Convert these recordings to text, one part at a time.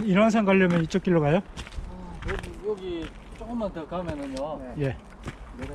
인왕산 가려면 이쪽 길로 가요? 여기, 여기 조금만 더 가면은요 예.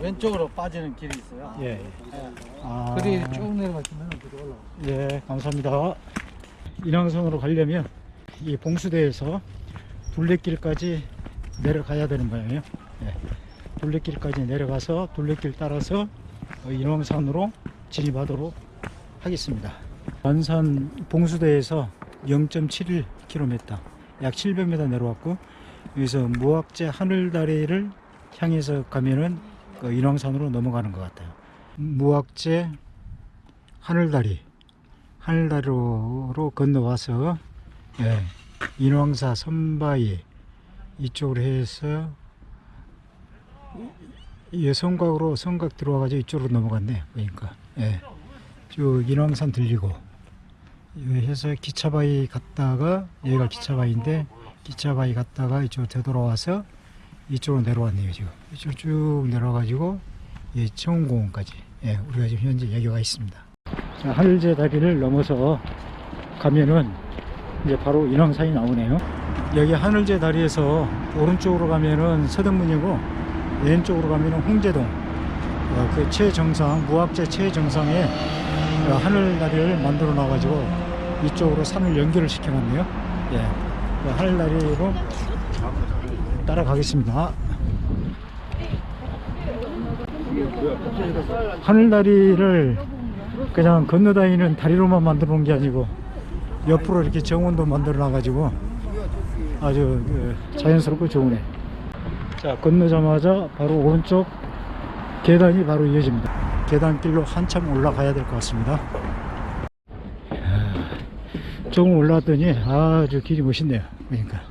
왼쪽으로 빠지는 길이 있어요. 예. 예. 아, 그리 쭉 내려가시면 그리 올라. 예, 감사합니다. 인왕산으로 가려면 이 봉수대에서 둘레길까지 내려가야 되는 모양이에요. 예. 둘레길까지 내려가서 둘레길 따라서 어, 인왕산으로 진입하도록 하겠습니다. 완산 봉수대에서 0.71km, 약 700m 내려왔고 여기서 무악재 하늘다리를 향해서 가면은 그 인왕산으로 넘어가는 것 같아요. 무악재 하늘다리 하늘다리로 건너와서 예, 인왕사 선바위 이쪽으로 해서 이 성곽으로 성곽 들어와가지고 이쪽으로 넘어갔네 그러니까 예, 쭉 인왕산 들리고 해서 기차바위 갔다가 여기가 기차바위인데 기차바위 갔다가 이쪽 되돌아와서 이쪽으로 내려왔네요 지금. 이쪽 쭉 내려가지고 이 청운공원까지 예, 우리가 지금 현재 여기가 있습니다. 자, 하늘제 다리를 넘어서 가면은 이제 바로 인왕산이 나오네요. 여기 하늘제 다리에서 오른쪽으로 가면은 서등문이고 왼쪽으로 가면은 홍제동. 어, 그 최정상 무악재 최정상에 어, 하늘 다리를 만들어 놔 가지고 이쪽으로 산을 연결을 시켜 놨네요. 예, 그 하늘 다리로 따라가겠습니다. 하늘다리를 그냥 건너다니는 다리로만 만들어 놓은 게 아니고 옆으로 이렇게 정원도 만들어 놔가지고 아주 그 자연스럽고 좋으네. 자 건너자마자 바로 오른쪽 계단이 바로 이어집니다. 계단길로 한참 올라가야 될 것 같습니다 조금 올라왔더니 아주 길이 멋있네요. 그러니까.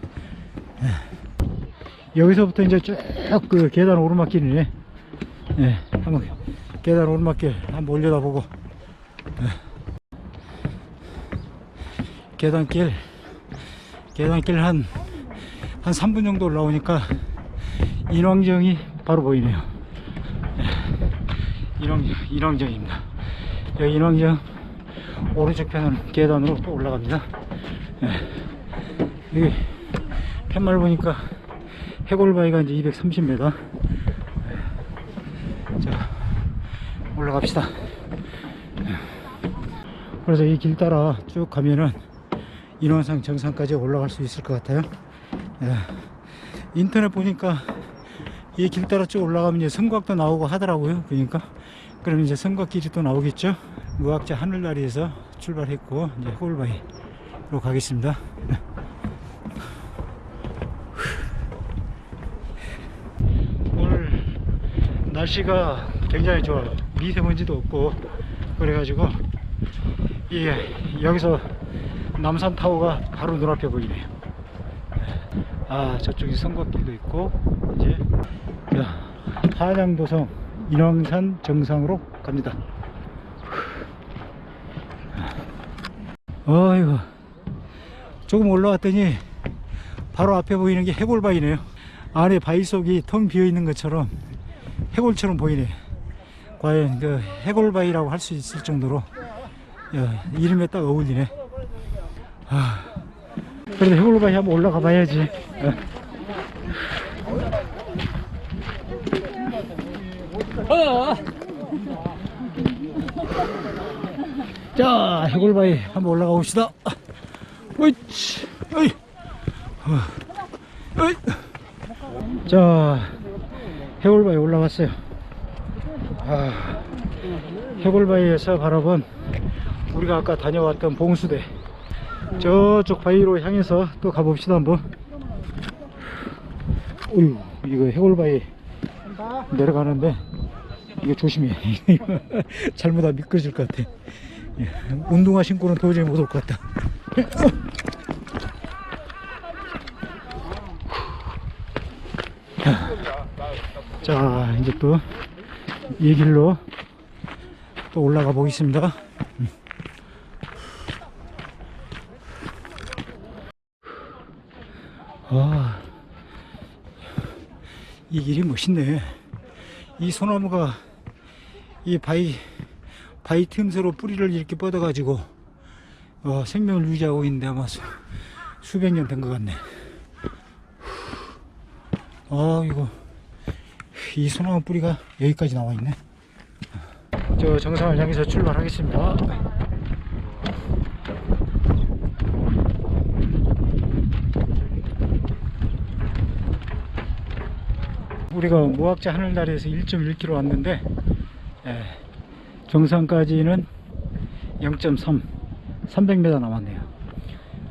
예. 여기서부터 이제 쭉 그 계단 오르막길이네. 예, 한번 계단 오르막길 한번 올려다보고. 예. 계단길 계단길 한 한 3분 정도 올라오니까 인왕정이 바로 보이네요. 예. 인왕, 인왕정입니다. 여기 인왕정 오른쪽 편은 계단으로 또 올라갑니다. 예. 여기 팻말 보니까 해골바위가 이제 230m 자 올라갑시다. 그래서 이 길 따라 쭉 가면은 인왕산 정상까지 올라갈 수 있을 것 같아요. 예. 인터넷 보니까 이 길 따라 쭉 올라가면 이제 성곽도 나오고 하더라고요. 그러니까. 그럼 이제 성곽길이 또 나오겠죠 무악재 하늘다리에서 출발했고 이제 해골바위로 가겠습니다 오늘 날씨가 굉장히 좋아요. 미세먼지도 없고 그래가지고 이게 여기서 남산 타워가 바로 눈앞에 보이네요. 아 저쪽에 성곽길도 있고 이제 자, 한양도성 인왕산 정상으로 갑니다. 어이구 조금 올라왔더니 바로 앞에 보이는 게 해골바위네요. 안에 바위 속이 텅 비어 있는 것처럼 해골처럼 보이네. 과연 그 해골바위라고 할 수 있을 정도로 야, 이름에 딱 어울리네. 아, 그래도 해골바위 한번 올라가 봐야지. 어. 자, 해골바위 한번 올라가 봅시다. 으이치, 어, 어이. 자, 해골바위 올라왔어요. 아, 해골바위에서 바라본 우리가 아까 다녀왔던 봉수대. 저쪽 바위로 향해서 또 가봅시다, 한번. 어휴, 이거 해골바위 내려가는데, 이거 조심해. 잘못하면 미끄러질 것 같아. 예, 운동화 신고는 도저히 못 올 것 같다. 자 이제 또 이 길로 또 올라가 보겠습니다 음. 아, 이 길이 멋있네 이 소나무가 이 바위 바위 틈새로 뿌리를 이렇게 뻗어 가지고 어, 생명을 유지하고 있는데 아마 소- 수백 년 된 것 같네. 아 이거 이 소나무 뿌리가 여기까지 나와 있네. 저 정상을 향해서 출발하겠습니다. 우리가 모학자 하늘다리에서 1.1km 왔는데 예, 정상까지는 0.3 300m 남았네요.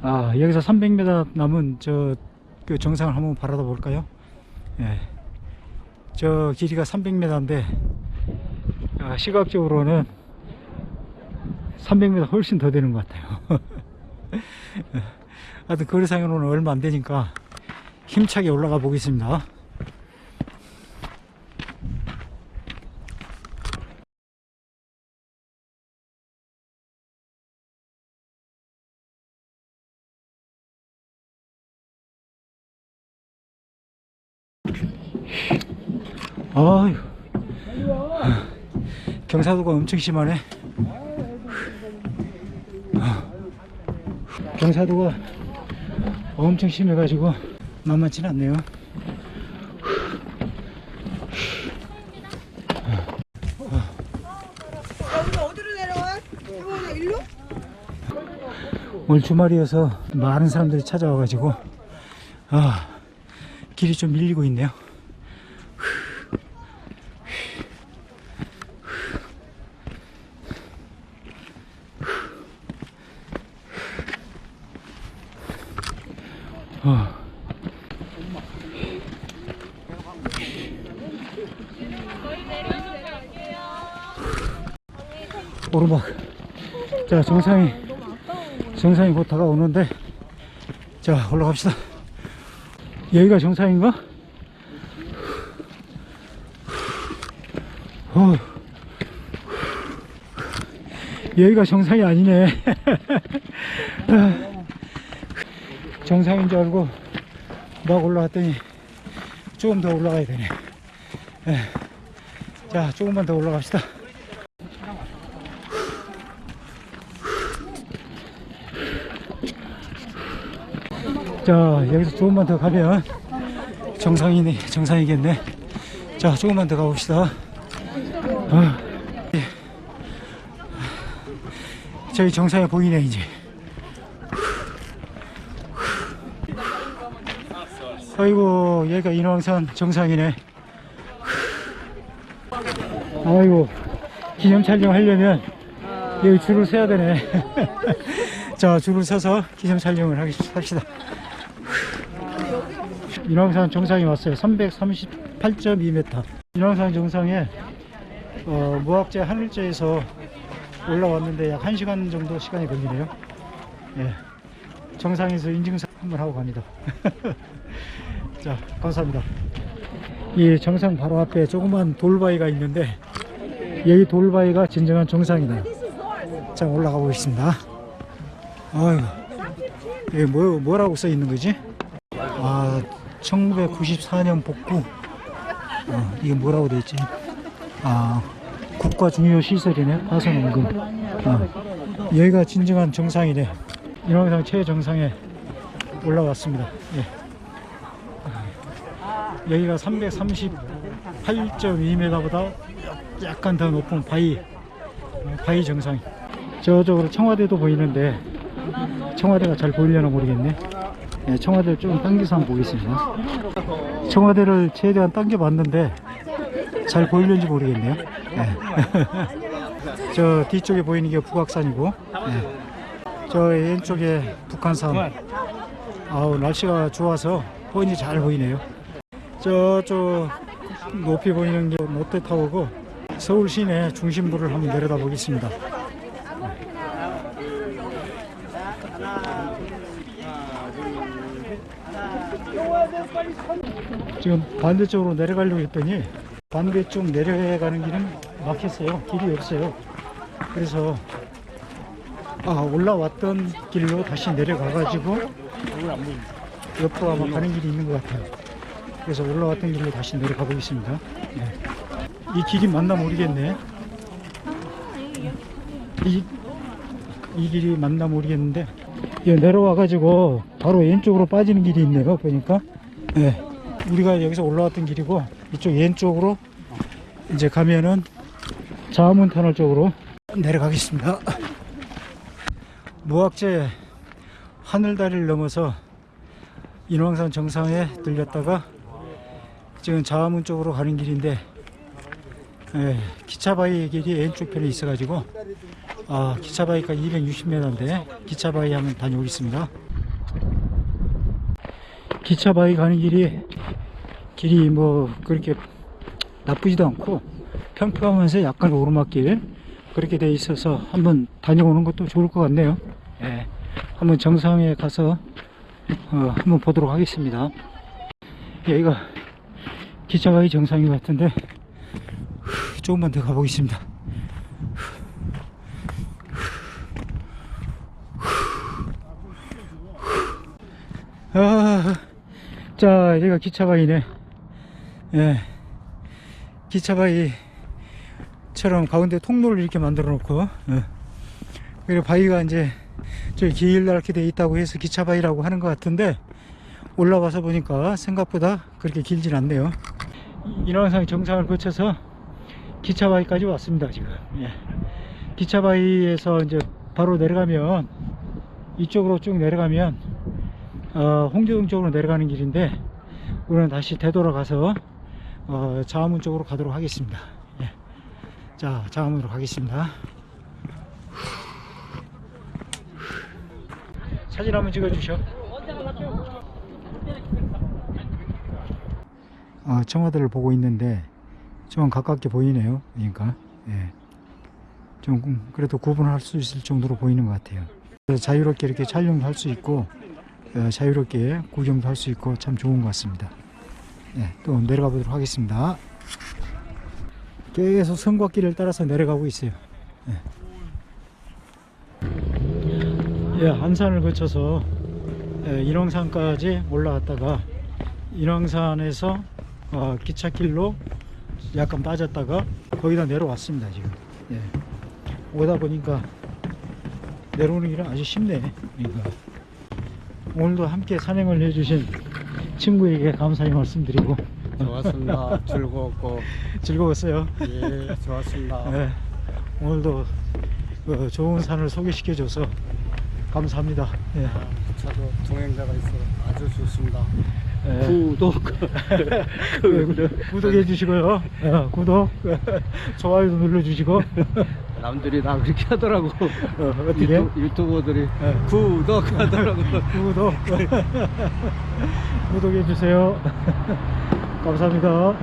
아 여기서 300m 남은 저 그 정상을 한번 바라다 볼까요? 예. 저 길이가 300m인데 아, 시각적으로는 300m 훨씬 더 되는 것 같아요. 하여튼 거리상으로는 얼마 안 되니까 힘차게 올라가 보겠습니다. 아유, 경사도가 엄청 심하네. 경사도가 엄청 심해가지고 만만치 않네요. 오늘 주말이어서 많은 사람들이 찾아와가지고 아 길이 좀 밀리고 있네요. 어. 오르막. 자 정상이 정상이 곧 다가오는데 자 올라갑시다 여기가 정상인가? 어. 여기가 정상이 아니네 정상인 줄 알고 막 올라갔더니 조금 더 올라가야 되네 예. 자 조금만 더 올라갑시다 자 여기서 조금만 더 가면 정상이네 정상이겠네. 자 조금만 더 가봅시다. 아, 예. 저희 정상에 보이네 이제. 아이고 여기가 인왕산 정상이네. 아이고 기념 촬영 하려면 여기 줄을 서야 되네. 자 줄을 서서 기념 촬영을 하겠- 합시다 인왕산 정상에 왔어요. 338.2m. 인왕산 정상에 어, 무학제 하늘제에서 올라왔는데 약 1시간 정도 시간이 걸리네요. 예. 정상에서 인증사 한번 하고 갑니다. 자, 감사합니다. 이 정상 바로 앞에 조그만 돌바위가 있는데 여기 돌바위가 진정한 정상이네요. 자, 올라가 보겠습니다. 아이고, 여기 뭐, 뭐라고 써 있는 거지? 아, 1994년 복구. 어, 이게 뭐라고 돼 있지? 아, 국가 중요 시설이네. 파손 원금. 어, 여기가 진정한 정상이네. 인왕산 최정상에 올라왔습니다. 예. 여기가 338.2m보다 약간 더 높은 바위, 어, 바위 정상. 저쪽으로 청와대도 보이는데 청와대가 잘 보이려나 모르겠네. 네, 청와대를 좀 당겨서 한번 보겠습니다. 청와대를 최대한 당겨 봤는데 잘 보이는지 모르겠네요. 네. 저 뒤쪽에 보이는 게 북악산이고, 네. 저 왼쪽에 북한산. 아우 날씨가 좋아서 뻔히 잘 보이네요. 저쪽 높이 보이는 게 롯데타워고 서울 시내 중심부를 한번 내려다 보겠습니다. 지금 반대쪽으로 내려가려고 했더니 반대쪽 내려가는 길은 막혔어요. 길이 없어요. 그래서 아 올라왔던 길로 다시 내려가가지고 옆으로 아마 가는 길이 있는 것 같아요. 그래서 올라왔던 길로 다시 내려가 보겠습니다. 네. 이 길이 맞나 모르겠네. 이, 이 길이 맞나 모르겠는데 예, 내려와가지고 바로 왼쪽으로 빠지는 길이 있네요. 보니까. 예. 우리가 여기서 올라왔던 길이고 이쪽 왼쪽으로 이제 가면은 자문 터널 쪽으로 내려가겠습니다. 무악재 하늘다리를 넘어서 인왕산 정상에 들렸다가 지금 자문 쪽으로 가는 길인데 예, 기차바위 길이 왼쪽 편에 있어가지고 아, 기차바위가 260m인데 기차바위 한번 다녀오겠습니다. 기차바위 가는 길이 길이 뭐 그렇게 나쁘지도 않고 평평하면서 약간 오르막길 그렇게 돼 있어서 한번 다녀오는 것도 좋을 것 같네요. 예, 한번 정상에 가서 어, 한번 보도록 하겠습니다. 여기가 기차바위 정상인 것 같은데 후, 조금만 더 가보겠습니다. 아, 자, 여기가 기차바위네. 예. 기차바위처럼 가운데 통로를 이렇게 만들어 놓고, 예. 그리고 바위가 이제 저기 길게 돼 있다고 해서 기차바위라고 하는 것 같은데, 올라와서 보니까 생각보다 그렇게 길진 않네요. 인왕산 정상을 거쳐서 기차바위까지 왔습니다, 지금. 예. 기차바위에서 이제 바로 내려가면, 이쪽으로 쭉 내려가면, 어, 홍대동 쪽으로 내려가는 길인데 우리는 다시 되돌아가서 어, 자문 쪽으로 가도록 하겠습니다. 예. 자, 자문으로 가겠습니다. 사진 한번 찍어주셔. 아, 청와대를 보고 있는데 좀 가깝게 보이네요. 그러니까 예. 좀 그래도 구분할 수 있을 정도로 보이는 것 같아요. 자유롭게 이렇게 촬영할 수 있고 어, 자유롭게 구경도 할 수 있고 참 좋은 것 같습니다. 네, 또 내려가 보도록 하겠습니다. 계속 성곽길을 따라서 내려가고 있어요. 네. 예, 안산을 거쳐서 예, 인왕산까지 올라갔다가 인왕산에서 어, 기찻길로 약간 빠졌다가 거기다 내려왔습니다 지금. 예. 오다 보니까 내려오는 길은 아주 쉽네. 그러니까. 오늘도 함께 산행을 해주신 친구에게 감사의 말씀드리고 좋았습니다. 즐거웠고 즐거웠어요. 예 좋았습니다. 네, 오늘도 그 좋은 산을 소개시켜줘서 감사합니다. 네. 저도 동행자가 있어 아주 좋습니다. 네. 구독 그, 구독해 주시고요. 어, 구독, 좋아요도 눌러주시고 남들이 다 그렇게 하더라고. 어, 어떻게 유튜, 유튜버들이 네. 구독 하더라고. 구독 구독해 주세요. 감사합니다.